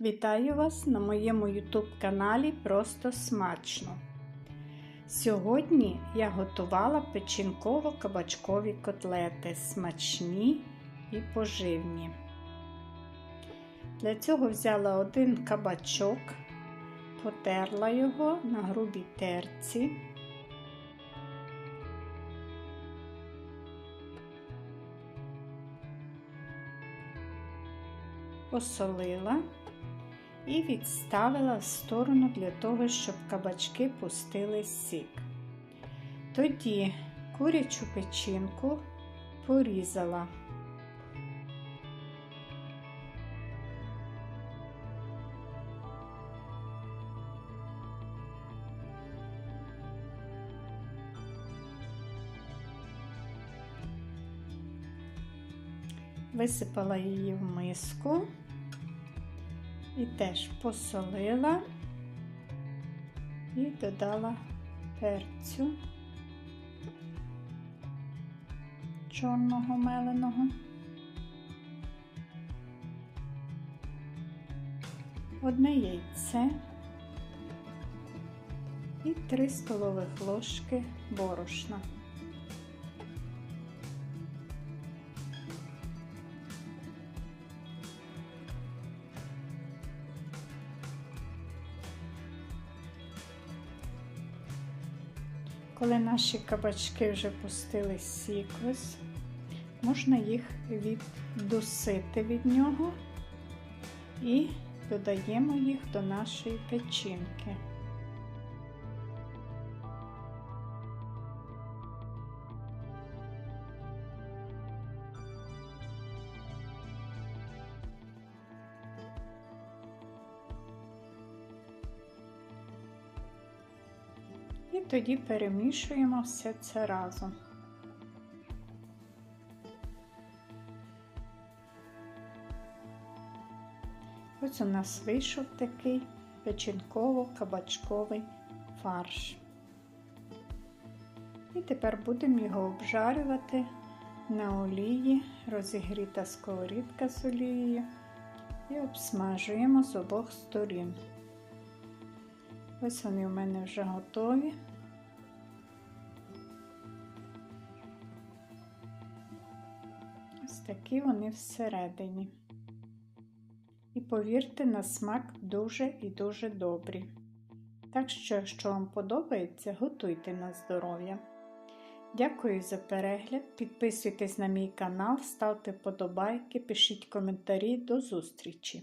Вітаю вас на моєму YouTube каналі Просто Смачно. Сьогодні я готувала печінково-кабачкові котлети смачні і поживні. Для цього взяла один кабачок, потерла його на грубій терці. Посолила і відставила в сторону для того, щоб кабачки пустили сік. Тоді курячу печінку порізала. Висипала її в миску і теж посолила. І додала перцю. Чорного меленого, одне яйце. І 3 столових ложки борошна. Коли наші кабачки вже пустили сік, ось, можна їх віддусити від нього і додаємо їх до нашої печінки. І тоді перемішуємо все це разом. Ось у нас вийшов такий печінково-кабачковий фарш. І тепер будемо його обжарювати на олії, розігріта сковорідка з олією і обсмажуємо з обох сторін. Ось вони у мене вже готові. Ось такі вони всередині. І повірте, на смак дуже і дуже добрі. Так що, якщо вам подобається, готуйте на здоров'я. Дякую за перегляд. Підписуйтесь на мій канал, ставте подобайки, пишіть коментарі. До зустрічі!